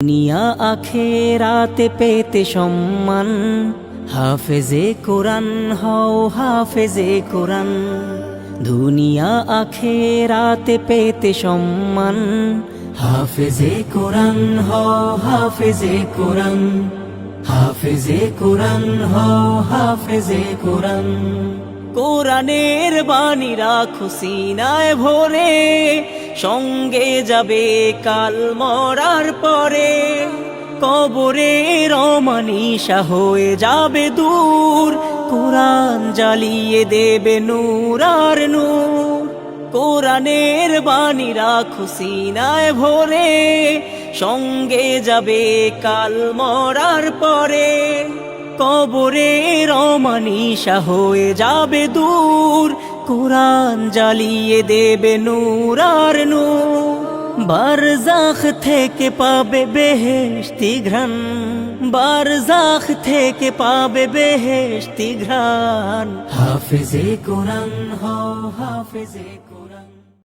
দুনিয়া আখেরাতে পেতে সম্মান। হাফেজে কোরআন, হও হাফেজে কোরআন। দুনিয়া আখেরাতে পেতে সম্মান। হাফেজে কোরআন, হও হাফেজে কোরআন। হাফেজে কোরআন, হও হাফেজে কোরআন। কোরআনের বাণী রাখো সিনায় ভরে। সঙ্গে যাবে কাল মরার পরে। কবরে রমানিশা হয়ে যাবে দূর। কোরআন জ্বালিয়ে দেবে নূর আর নূর। কোরআনের বাণী রাখো সিনায় ভরে। সঙ্গে যাবে কাল মরার পরে। কবরে রমানিশা হয়ে যাবে দূর। কোরআন জ্বালিয়ে দেবে নূর আর নূর। বারজাখ থেকে পাবে বেহেশতি ঘ্রাণ। বারজাখ থেকে পাবে বেহেশতি ঘ্রাণ। হাফেজে কোরআন হও, হাফেজে কোরআন।